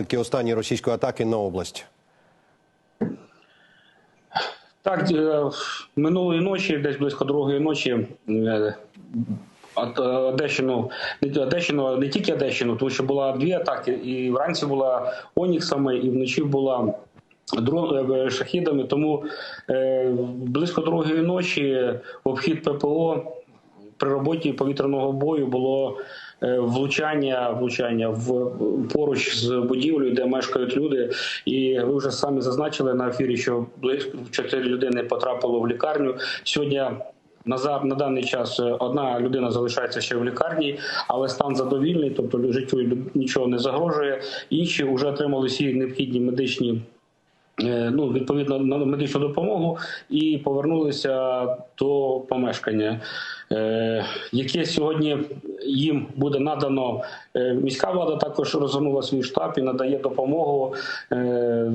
Такі останні російської атаки на область. Так, е, минулої ночі, десь близько другої ночі, е, Одещину, Одещину, не тільки Одещину, тому що була дві атаки, і вранці була Оніксами, і вночі була е, шахідами. Тому близько другої ночі обхід ППО при роботі повітряного бою було е, влучання, влучання в поруч з будівлею, де мешкають люди. І ви вже самі зазначили на ефірі, що близько 4 людини потрапило в лікарню сьогодні. На за- на даний час е, одна людина залишається ще в лікарні, але стан задовільний, тобто життю нічого не загрожує. Інші вже отримали всі необхідні медичні ну, відповідно на медичну допомогу і повернулися до помешкання, е, яке сьогодні їм буде надано. Е, Міська влада також розгорнула свій штаб і надає допомогу. Е,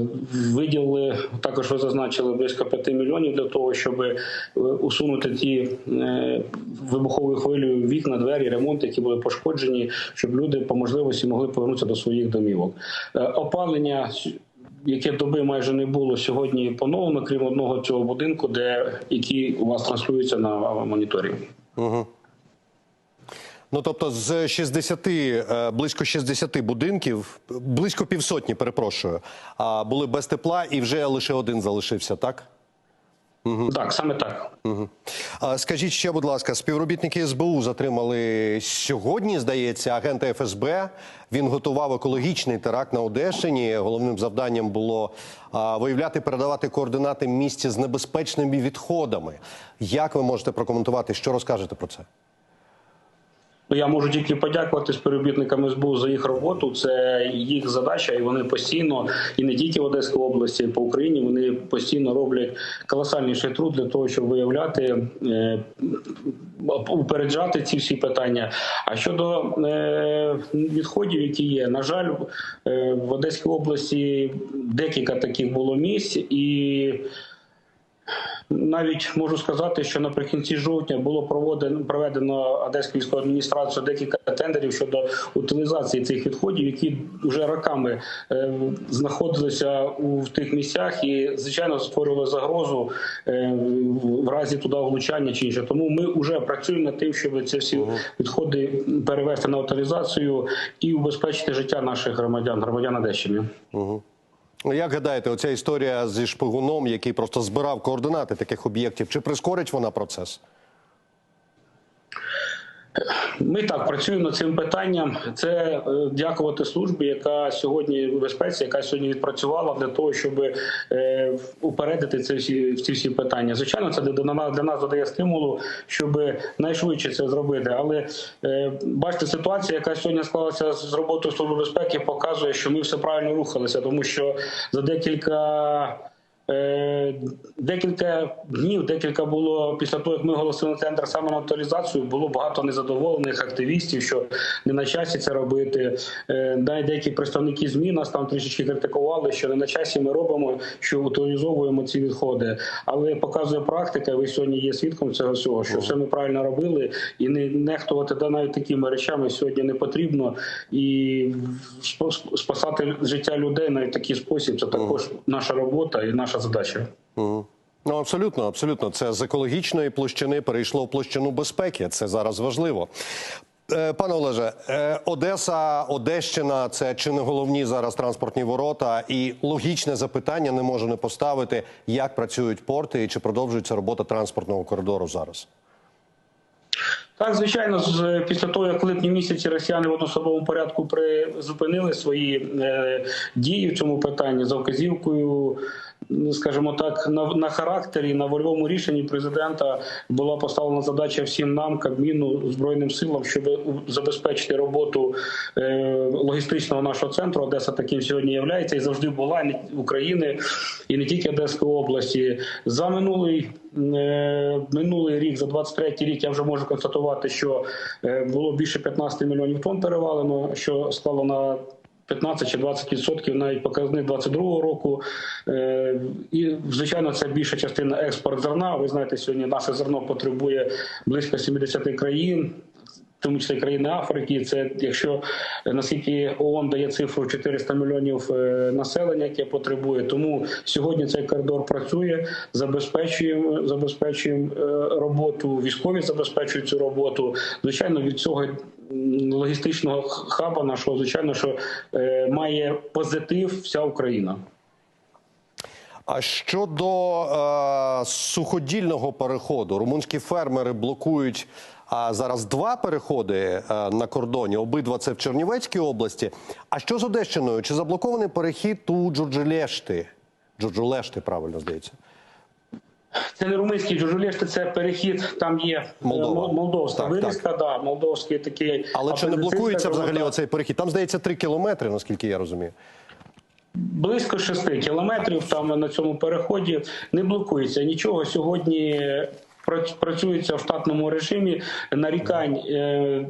Виділили також ви зазначили близько 5 мільйонів для того, щоб е, усунути ті е, вибуховою хвилею вікна, двері, ремонт, які були пошкоджені, щоб люди по можливості могли повернутися до своїх домівок. Е, Опалення яке доби майже не було сьогодні поновлено, крім одного цього будинку, де який у вас транслюється на моніторі. Ну тобто, з 60, е, близько 60 будинків, близько півсотні, перепрошую, були без тепла, і вже лише один залишився, так? Так, саме так. А Скажіть ще, будь ласка, співробітники СБУ затримали сьогодні, здається, агента ФСБ. Він готував екологічний теракт на Одещині. Головним завданням було а, виявляти, передавати координати місця з небезпечними відходами. Як ви можете прокоментувати, що розкажете про це? Ну, Я можу тільки подякувати співробітникам СБУ за їх роботу. Це їх задача, і вони постійно, і не тільки в Одеській області, по Україні вони постійно роблять колосальніший труд для того, щоб виявляти, е, упереджати ці всі питання. А щодо е, відходів, які є, на жаль, е, в Одеській області декілька таких було місць і. Навіть можу сказати, що наприкінці жовтня було проведено проведено Одеською військовою адміністрацією декілька тендерів щодо утилізації цих відходів, які вже роками е, знаходилися у в тих місцях і звичайно створювали загрозу е, в разі туди влучання чи інше. Тому ми вже працюємо над тим, щоб ці всі відходи перевести на утилізацію і убезпечити життя наших громадян, громадян Одещини. Ну, Як гадаєте, оця історія зі шпигуном, який просто збирав координати таких об'єктів, чи прискорить вона процес? Ми так працюємо над цим питанням. Це е, дякувати службі, яка сьогодні в безпеці, яка сьогодні відпрацювала для того, щоб е, упередити ці всі ці всі питання. Звичайно, це для нас для нас додає стимулу, щоб найшвидше це зробити. Але е, бачите, ситуація, яка сьогодні склалася з роботою служби безпеки, показує, що ми все правильно рухалися, тому що за декілька. Е, Декілька днів, декілька було після того, як ми оголосили тендер саме на актуалізацію, було багато незадоволених активістів, що не на часі це робити. Е, Навіть деякі представники ЗМІ нас там трішечки критикували, що не на часі ми робимо, що утилізовуємо ці відходи. Але показує практика, ви сьогодні є свідком цього всього, що все ми правильно робили, і не нехтувати да, навіть такими речами сьогодні не потрібно. І спасати життя людей навіть такий спосіб це також наша робота і наша задача. Ну абсолютно, абсолютно. Це з екологічної площини перейшло в площину безпеки. Це зараз важливо. Е, Пане Олеже, е, Одеса, Одещина це чи не головні зараз транспортні ворота? І логічне запитання не можу не поставити, як працюють порти і чи продовжується робота транспортного коридору зараз. Так, звичайно, з після того, як в липні місяці росіяни в одноособовому порядку призупинили свої е, дії в цьому питанні за вказівкою, скажімо так, на, на характері, на вольовому рішенні президента була поставлена задача всім нам, Кабміну, збройним силам, щоб забезпечити роботу е, логістичного нашого центру. Одеса таким сьогодні є і завжди була і України і не тільки Одеської області. За минулий е, минулий рік, за 23 рік, я вже можу констатувати, що е, було більше 15 мільйонів тонн перевалено, що склало на 15 чи 20 відсотків навіть показник 22-го року. Е, І звичайно, це більша частина експорт зерна. Ви знаєте, сьогодні наше зерно потребує близько 70 країн. в тому числі країни Африки. Це якщо е, наскільки ООН дає цифру 400 мільйонів е, населення, яке потребує. Тому сьогодні цей коридор працює. Забезпечуємо, забезпечуємо роботу. Військові забезпечують цю роботу. Звичайно, від цього логістичного хаба нашого, звичайно, що е, має позитив вся Україна. А щодо е, суходільного переходу, румунські фермери блокують а зараз два переходи е, на кордоні. Обидва це в Чернівецькій області. А що з Одещиною? Чи заблокований перехід у Джорджелешти? Джорджулешти, правильно здається. Це не румунський джужулєшти, це перехід. Там є е, Молдова. молдовська Так, вирізка, да, молдовський такий. Але чи не блокується взагалі так. оцей перехід? Там здається три кілометри, наскільки я розумію. Близько 6 кілометрів там на цьому переході не блокується нічого. Сьогодні працюється в штатному режимі. Нарікань. е,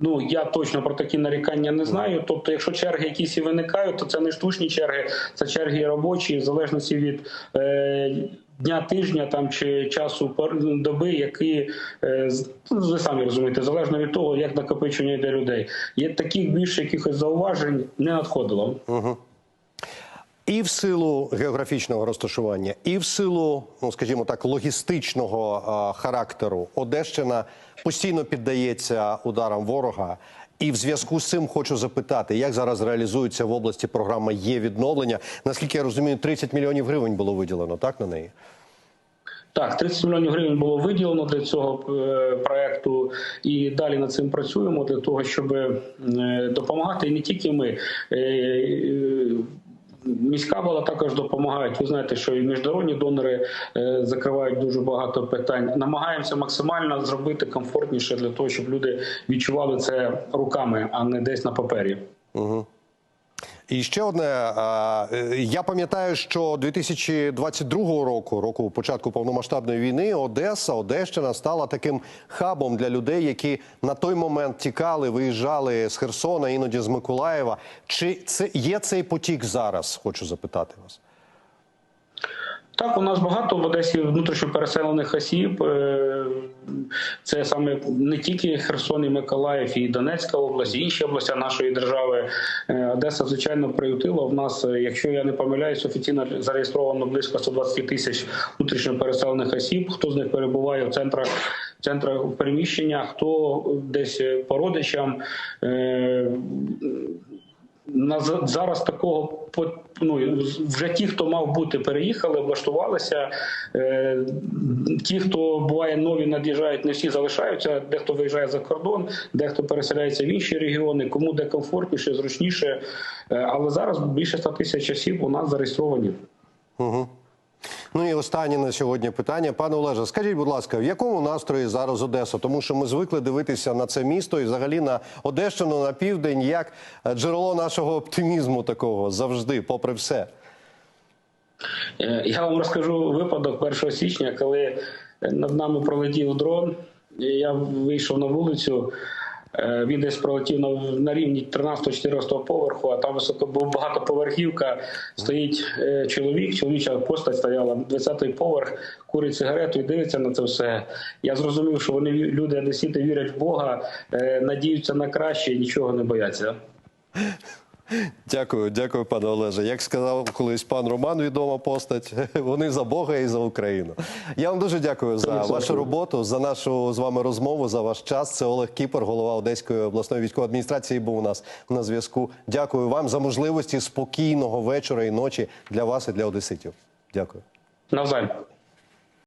Ну, я точно про такі нарікання не знаю. Тобто, якщо черги якісь і виникають, то це не штучні черги, це черги робочі, в залежності від е, дня тижня там чи часу доби, які е, ну, ви самі розумієте, залежно від того, як накопичення йде людей. Є таких більше якихось зауважень не надходило. І в силу географічного розташування, і в силу, ну скажімо так, логістичного а, характеру Одещина постійно піддається ударам ворога. І в зв'язку з цим хочу запитати, як зараз реалізується в області програма є відновлення. Наскільки я розумію, 30 мільйонів гривень було виділено так на неї. Так, 30 мільйонів гривень було виділено для цього е, проекту, і далі над цим працюємо для того, щоб е, допомагати. І не тільки ми. Міська влада також допомагають. Ви знаєте, що і міжнародні донори е, закривають дуже багато питань. Намагаємося максимально зробити комфортніше для того, щоб люди відчували це руками, а не десь на папері. І ще одне. е, Я пам'ятаю, що 2022 року, року початку повномасштабної війни, Одеса, Одещина стала таким хабом для людей, які на той момент тікали, виїжджали з Херсона, іноді з Миколаєва. Чи це є цей потік зараз? Хочу запитати вас. Так, у нас багато в Одесі внутрішньо переселених осіб. Е, Це саме не тільки Херсон і Миколаїв, і Донецька область, і інші області нашої держави. Е, Одеса, звичайно, приютила. В нас, е, якщо я не помиляюсь, офіційно зареєстровано близько 120 тисяч внутрішньо переселених осіб. Хто з них перебуває в центрах центрах переміщення, хто десь по родичам. На за- зараз такого ну, вже ті, хто мав бути, переїхали, облаштувалися. Е, Ті, хто буває нові, над'їжджають, не всі залишаються. Дехто виїжджає за кордон, дехто переселяється в інші регіони, кому де комфортніше, зручніше. Е, Але зараз більше 100 тисяч осіб у нас зареєстровані. Ну і останнє на сьогодні питання. Пане Олеже, скажіть, будь ласка, в якому настрої зараз Одеса? Тому що ми звикли дивитися на це місто і взагалі на Одещину на південь як е, джерело нашого оптимізму такого завжди, попри все. Е, Я вам розкажу випадок 1 січня, коли над нами пролетів дрон. Я вийшов на вулицю. Е, Він десь пролетів на, на рівні 13-14 поверху, а там високо багатоповерхівка. Стоїть е, чоловік, чоловіча постать стояла 20-й поверх, курить сигарету і дивиться на це все. Я зрозумів, що вони люди одесіти вірять в Бога, е, надіються на краще і нічого не бояться. Дякую, дякую, пане Олеже. Як сказав колись пан Роман, відома постать, вони за Бога і за Україну. Я вам дуже дякую за Дякую. вашу роботу, за нашу з вами розмову, за ваш час. Це Олег Кіпер, голова Одеської обласної військової адміністрації, був у нас на зв'язку. Дякую вам за можливості спокійного вечора і ночі для вас і для одеситів. Дякую. Навзаєм.